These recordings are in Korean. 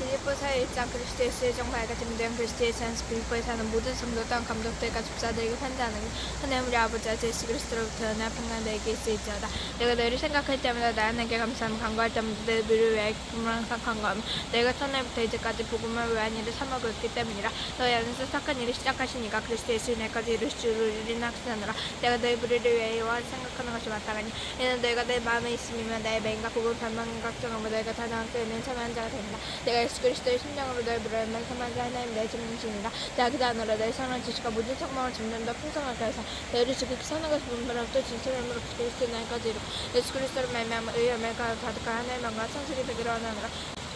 빌립보사의 일장 그리스도의 정말 같은 된 그리스도의 찬스 빌립보에 사는 모든 성도 또한 감독들과 집사들에게 판단하는 하나님 우리 아버지 예수 그리스도로부터 나 평강 내게 있을지어다. 내가 너희를 생각할 때마다 나에게 감사함 간구할 때마다 내 미를 위하여 기쁨을 항상 간구하며 내가 첫날부터 이제까지 복음을 위한 일을 삼하고 있기 때문이라. 너희 안에서 착한 일을 시작하시니까 그리스도 예수 내까지 이루시리를 낙선하노라. 내가 너희 불의를 위하여 여호와를 생각하는 것이 마땅하니. 이는 너희가 내 마음에 있음이면 나의 맹과 복음 반망 각정하고 너희가 다나한 끄는 참여한 자가 된다. 내가 예수 그리스도의 심장으로 너희 불을 만 참한 자 하나님 내 증인이라 내가 그다음으로 너희 선한 지식과 모든 성망을 짓는 더 풍성하게 해서 너희를 지극히 선한 것을 분별하고 진실함으로 그리스도 날까지 이루고 예수 그리스도를 말미암아 의함을 가득한 하나님과 천국이 되기로 하나니라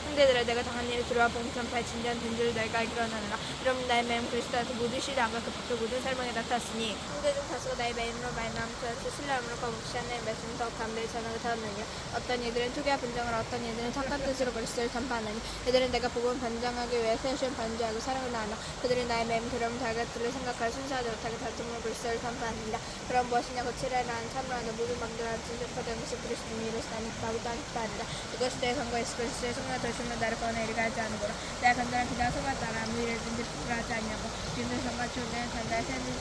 형제들아 내가 당한 일을 들어와 봉천파에 진지한 된 줄을 너희가 알기로 하나니라. 그럼 나의 매임 그리스도한테 모든 시량과 그 밖에 모든 설명에 나타났으니. 형제 중 다수가 나의 매임으로 말미암아 신뢰함으로 거듭시 하나님 말씀을 더욱 담대히 전하고 다하느니라 어떤 이들은 투기와 분쟁을 어떤 이들은 착한 뜻으로 그리스도를 전파하느니 이들은 내가 복음을 반장하기 위해 세우신 반주하고 사랑을 나누어 그들은 나의 매임 그럼 자기들을 생각할 순수하지 못하게 다툼으로 그리스도를 전파하느니라 그럼 무엇이냐? 고치라 나는 참으로 하는 모든 망들한 진정화된 것을 그리스도를 이루시다니 바보도 하겠다 하리라 이것이 내 선거 예수 그리스도의 성령 도심을 나를 꺼내 이르게 하지 않으므로 내가 간단한 그냥 소만 따라 아무 일을든지 부끄러워하지 않냐고 믿는 성과 주는 간단한 세는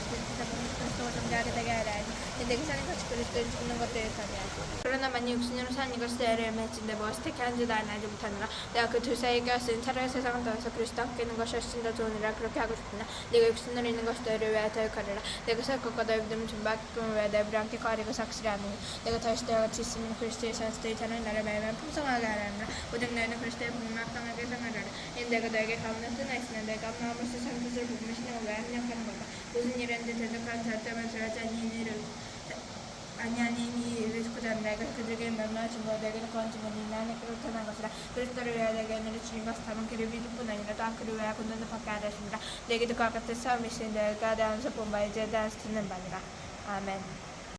존재하게 되게 하라. 하니 내게 사는 같이 그리스도를 죽는 것들을 사니하지. 그러나 만약 육신으로 사는 이것이 애를 맺힌데 무엇이 택해 한지 나는 알지 못하느라 내가 그 둘 사이에 껴있으니 차라리 세상을 더해서 그리스도 함께 있는 것이 훨씬 더 좋으니라 그렇게 하고 싶으나 네가 육신으로 있는 것이 너희를 위하여 더욱하리라. 내가 살 것과 너희 믿음을 준비하기를 위하여 너희를 함께 거하리고 삭시리 하느니 내가 다시 너희 같이 있으면 그리스도의 선수들이 자는 나를 말면 풍성하게 하라느라 오직 너희는 그리스도의 복음을 합당하게 생활하라. 이는 내가 너에게 가문을 뜨나 있으나 내가 마음으로서 참 뜻을 복음을 무슨 일이든지 대적한 저하지 아니 일을 아니 아니 이 일을 한다 내가 그들에게 준 거, 내게는 거한 주머니 나는 그렇다는 것이라. 그리스도를 위하여 내게 오늘을 주님 것을 다만 그를 믿을 뿐 아니라 또한 그를 위하여 군단도 받게 하려 하십니다. 내게도 그와 같은 싸움이신 내가 대한 소본 바 이제 대한 듣는 바니라. 아멘